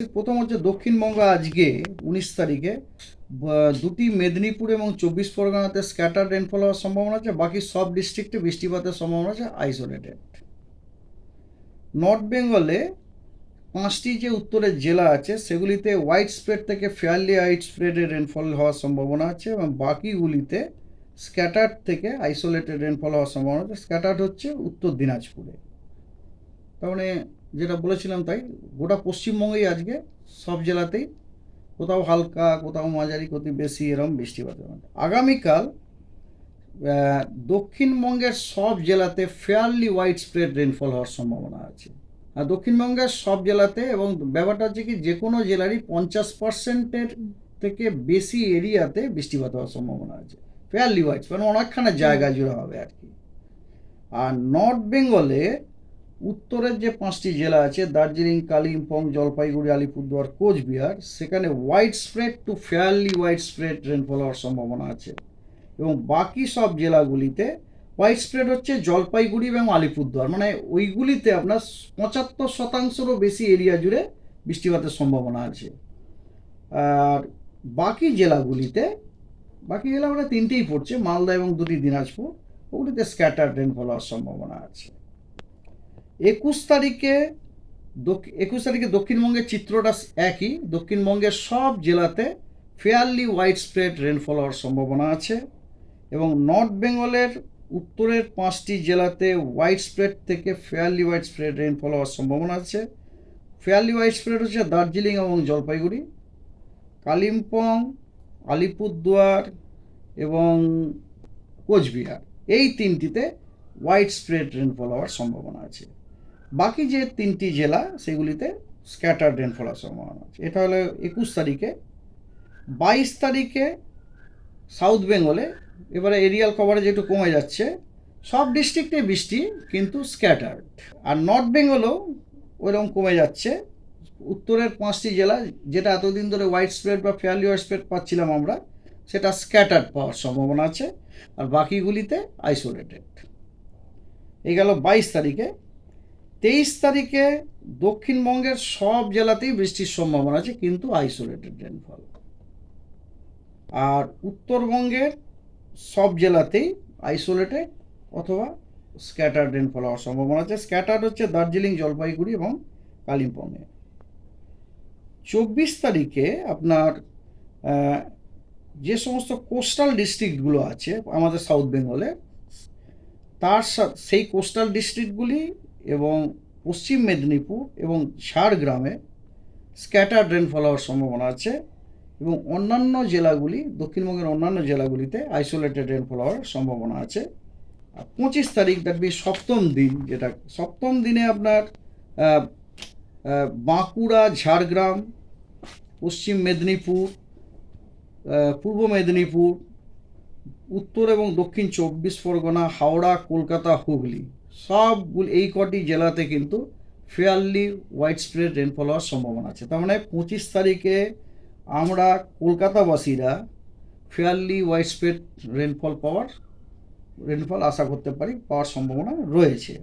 প্রথম হচ্ছে দক্ষিণবঙ্গ আজকে উনিশ তারিখে দুটি মেদিনীপুর এবং চব্বিশ পরগনাতে স্ক্যাটার রেনফল হওয়ার সম্ভাবনা আছে, বাকি সব ডিস্ট্রিক্টে বৃষ্টিপাতের সম্ভাবনা আছে আইসোলেটেড নর্থ বেঙ্গলে পাঁচটি যে উত্তরের জেলা আছে, সেগুলিতে হোয়াইট স্প্রেড থেকে ফেয়ারলি হোয়াইট স্প্রেডের রেনফল হওয়ার সম্ভাবনা আছে এবং বাকিগুলিতে স্ক্যাটার থেকে আইসোলেটেড রেনফল হওয়ার সম্ভাবনা আছে। স্ক্যাটার হচ্ছে উত্তর দিনাজপুরে। তার মানে যেটা বলেছিলাম তাই, গোটা পশ্চিমবঙ্গেই আজকে সব জেলাতেই কোথাও হালকা, কোথাও মাঝারি, কোথাও বেশি এরকম বৃষ্টিপাত আগামীকাল দক্ষিণবঙ্গের সব জেলাতে ফেয়ারলি ওয়াইড স্প্রেড রেনফল হওয়ার সম্ভাবনা আছে। আর দক্ষিণবঙ্গের সব জেলাতে এবং ব্যাপারটা হচ্ছে কি, যে কোনো জেলারই পঞ্চাশ পার্সেন্টের থেকে বেশি এরিয়াতে বৃষ্টিপাত হওয়ার সম্ভাবনা আছে। ফেয়ারলি হোয়াইট মানে অনেকখানে জায়গা জুড়ে হবে আর কি। আর নর্থ বেঙ্গলে উত্তরের যে পাঁচটি জেলা আছে, দার্জিলিং, কালিম্পং, জলপাইগুড়ি, আলিপুরদুয়ার, কোচবিহার, সেখানে widespread to fairly widespread rainfall হওয়ার সম্ভাবনা আছে। এবং বাকি সব জেলাগুলিতে হোয়াইট স্প্রেড হচ্ছে জলপাইগুড়ি এবং আলিপুরদুয়ার। মানে ওইগুলিতে আপনার পঁচাত্তর শতাংশেরও বেশি এরিয়া জুড়ে বৃষ্টিপাতের সম্ভাবনা আছে। আর বাকি জেলাগুলিতে, বাকি জেলা মানে তিনটেই পড়ছে, মালদা এবং দুটি দিনাজপুর, ওগুলিতে স্ক্যাটার রেনফল হওয়ার সম্ভাবনা আছে। একুশ তারিখে একুশ তারিখে দক্ষিণবঙ্গের চিত্রটা একই। দক্ষিণবঙ্গের সব জেলাতে ফেয়ারলি হোয়াইট স্প্রেড রেনফল হওয়ার সম্ভাবনা আছে এবং নর্থ বেঙ্গলের উত্তরের পাঁচটি জেলাতে হোয়াইট স্প্রেড থেকে ফেয়ারলি হোয়াইট স্প্রেড রেনফল হওয়ার সম্ভাবনা আছে। ফেয়ারলি হোয়াইট স্প্রেড হচ্ছে দার্জিলিং এবং জলপাইগুড়ি, কালিম্পং, আলিপুরদুয়ার এবং কোচবিহার। এই তিনটিতে হোয়াইট স্প্রেড রেনফল হওয়ার সম্ভাবনা আছে। বাকি যে তিনটি জেলা, সেগুলিতে স্ক্যাটার রেনফল হওয়ার সম্ভাবনা আছে। এটা হলো একুশ তারিখে, বাইশ তারিখে সাউথ বেঙ্গলে এবারে এরিয়াল কভারেজ একটু কমে যাচ্ছে। সব ডিস্ট্রিক্টে বৃষ্টি, কিন্তু স্ক্যাটার্ড আর নর্থ বেঙ্গলও ওইরকম কমে যাচ্ছে। উত্তরের পাঁচটি জেলা, যেটা এতদিন ধরে হোয়াইট স্প্রেড বা ফেয়ারলি হোয়াইট স্প্রেড পাচ্ছিলাম আমরা, সেটা স্ক্যাটার্ড পাওয়ার সম্ভাবনা আছে। আর বাকিগুলিতে আইসোলেটেড এই গেল বাইশ তারিখে তেইশ তারিখে দক্ষিণবঙ্গের সব জেলাতেই বৃষ্টির সম্ভাবনা আছে, কিন্তু আইসোলেটেড রেনফল আর উত্তরবঙ্গের সব জেলাতেই আইসোলেটেড অথবা স্ক্যাটার্ড রেনফল হওয়ার সম্ভাবনা আছে। স্ক্যাটার্ড হচ্ছে দার্জিলিং, জলপাইগুড়ি এবং কালিম্পংয়ে। চব্বিশ তারিখে আপনার যে সমস্ত কোস্টাল ডিস্ট্রিক্টগুলো আছে, আমাদের সাউথ বেঙ্গলে তার সেই কোস্টাল ডিস্ট্রিক্টগুলি এবং পশ্চিম মেদিনীপুর এবং ঝাড়গ্রামে স্ক্যাটার রেনফল হওয়ার সম্ভাবনা আছে এবং অন্যান্য জেলাগুলি, দক্ষিণবঙ্গের অন্যান্য জেলাগুলিতে আইসোলেটেড রেনফল হওয়ার সম্ভাবনা আছে। পঁচিশ তারিখ দ্যাট বি সপ্তম দিন, যেটা সপ্তম দিনে আপনার বাঁকুড়া, ঝাড়গ্রাম, পশ্চিম মেদিনীপুর পূর্ব মেদিনীপুর, উত্তর এবং দক্ষিণ চব্বিশ পরগনা, হাওড়া, কলকাতা, হুগলি। সবগুলি এই কটি জেলাতে কিন্তু ফেয়ারলি হোয়াইট স্প্রেড রেনফল হওয়ার সম্ভাবনা আছে। তার মানে পঁচিশ তারিখে আমরা কলকাতাবাসীরা ফেয়ারলি হোয়াইট স্প্রেড রেনফল পাওয়ার রেনফল আশা করতে পারি পাওয়ার সম্ভাবনা রয়েছে।